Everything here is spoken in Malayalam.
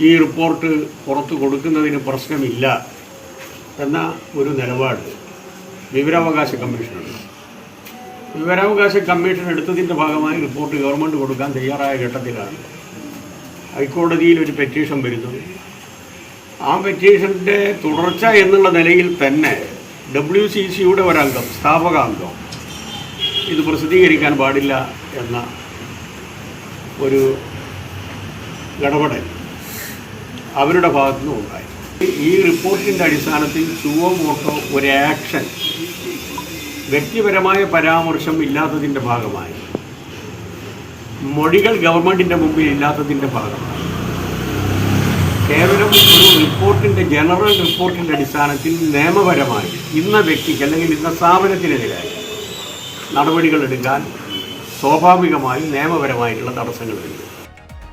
ഈ റിപ്പോർട്ട് പുറത്തു കൊടുക്കുന്നതിന് പ്രശ്നമില്ല എന്ന ഒരു നിലപാട് വിവരാവകാശ കമ്മീഷനുണ്ട്. വിവരാവകാശ കമ്മീഷൻ എടുത്തതിന്റെ ഭാഗമായി റിപ്പോർട്ട് ഗവൺമെന്റ് കൊടുക്കാൻ തയ്യാറായ ഘട്ടത്തിലാണ്. ഹൈക്കോടതിയിൽ ഒരു പെറ്റീഷൻ വരുന്നത്. ആ പെറ്റീഷന്റെ തുടർച്ച എന്നുള്ള നിലയിൽ തന്നെ ഡബ്ല്യു സി സിയുടെ ഒരംഗം സ്ഥാപകാംഗം ഇത് പ്രസിദ്ധീകരിക്കാൻ പാടില്ല എന്ന ഒരു ഇടപെടൽ അവരുടെ ഭാഗത്തു നിന്നും ഉണ്ടായി. ഈ റിപ്പോർട്ടിന്റെ അടിസ്ഥാനത്തിൽ സുവോമോട്ടോ ഒരു ആക്ഷൻ വ്യക്തിപരമായ പരാമർശം ഇല്ലാത്തതിന്റെ ഭാഗമായി. മൊഴികൾ ഗവൺമെന്റിന്റെ മുമ്പിൽ ഇല്ലാത്തതിന്റെ ഭാഗമായി. കേവലം ഒരു റിപ്പോർട്ടിന്റെ ജനറൽ റിപ്പോർട്ടിന്റെ അടിസ്ഥാനത്തിൽ നിയമപരമായി ഇന്ന വ്യക്തിക്ക് അല്ലെങ്കിൽ ഇന്ന സ്ഥാപനത്തിനെതിരായി നടപടികൾ എടുക്കാൻ സ്വാഭാവികമായി നിയമപരമായിട്ടുള്ള തടസ്സങ്ങളുണ്ട്